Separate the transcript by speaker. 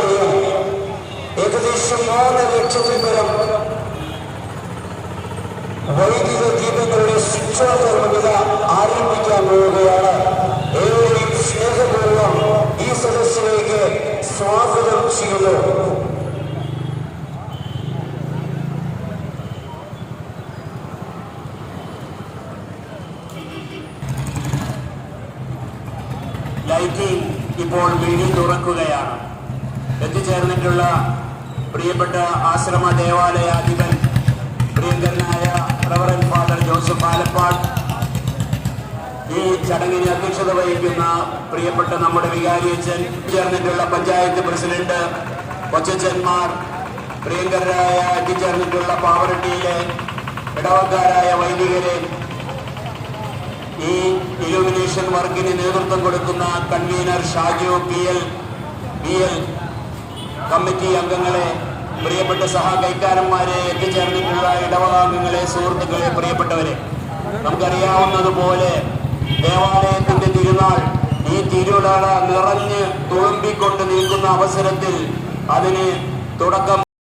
Speaker 1: ദേവാലയം ഏകദേശം നാല് ലക്ഷത്തിൽ പരം വൈദ്യുത ദീപങ്ങളുടെ ശിക്ഷാകർമ്മത ആരംഭിക്കാൻ പോവുകയാണ് ഏവരെയും സ്നേഹപൂർവം ഈ സദസ്സിലേക്ക് സ്വാഗതം ചെയ്യുന്നു
Speaker 2: ലൈറ്റിംഗ് ഇപ്പോൾ വീണ്ടും തുറക്കുകയാണ്. എത്തിച്ചേർന്നിട്ടുള്ള പ്രിയപ്പെട്ട ആശ്രമ ദേവാലയാധിപൻ പ്രിയങ്കരനായ റവറൻ ഫാദർ ജോസഫ് ആലപ്പാട് ഈ ചടങ്ങിന് അധ്യക്ഷത വഹിക്കുന്ന പ്രിയപ്പെട്ട നമ്മുടെ വികാരിയച്ഛൻ ചേർന്നിട്ടുള്ള പഞ്ചായത്ത് പ്രസിഡന്റ് കൊച്ചച്ചന്മാർ പ്രിയങ്കരായ എത്തിച്ചേർന്നിട്ടുള്ള പാവറട്ടിയിലെ ഇടവക്കാരായ വൈദികരെ ഈ ഇലുമിനേഷൻ വർക്കിന് നേതൃത്വം കൊടുക്കുന്ന convener Shaju P L L committee അംഗങ്ങളെ പ്രിയപ്പെട്ട സഹകൈക്കാരന്മാരെ എത്തിച്ചേർന്നിട്ടുള്ള ഇടവകാംഗങ്ങളെ സുഹൃത്തുക്കളെ പ്രിയപ്പെട്ടവരെ നമുക്കറിയാവുന്നതുപോലെ ദേവാലയത്തിന്റെ തിരുനാൾ ഈ തിരുനാള നിറഞ്ഞ് തുളുമ്പിക്കൊണ്ട് നിൽക്കുന്ന അവസരത്തിൽ അതിന് തുടക്കം